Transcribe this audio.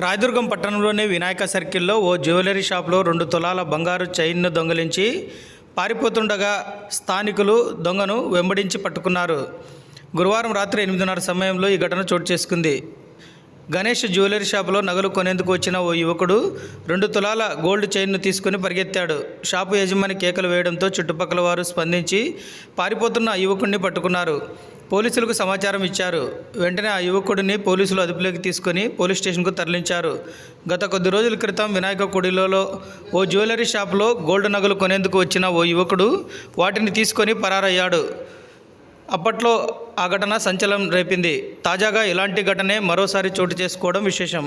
రాయదుర్గం పట్టణంలోని వినాయక సర్కిల్లో ఓ జ్యువెలరీ షాప్లో రెండు తులాల బంగారు చైన్ను దొంగిలించి పారిపోతుండగా స్థానికులు దొంగను వెంబడించి పట్టుకున్నారు. గురువారం రాత్రి ఎనిమిదిన్నర సమయంలో ఈ ఘటన చోటు చేసుకుంది. గణేష్ జ్యువెలరీ షాపులో నగలు కొనేందుకు వచ్చిన ఓ యువకుడు రెండు తులాల గోల్డ్ చైన్ను తీసుకుని పరిగెత్తాడు. షాపు యజమాని కేకలు వేయడంతో చుట్టుపక్కల వారు స్పందించి పారిపోతున్న యువకుణ్ణి యువకుడిని పట్టుకున్నారు. పోలీసులకు సమాచారం ఇచ్చారు. వెంటనే ఆ యువకుడిని పోలీసులు అదుపులోకి తీసుకొని పోలీస్ స్టేషన్కు తరలించారు. గత కొద్ది రోజుల క్రితం వినాయక కుడిలో ఓ జ్యువెలరీ షాప్లో గోల్డ్ నగలు కొనేందుకు వచ్చిన ఓ యువకుడు వాటిని తీసుకొని పరారయ్యాడు. అప్పట్లో ఆ ఘటన సంచలనం రేపింది. తాజాగా ఇలాంటి ఘటనే మరోసారి చోటు చేసుకోవడం విశేషం.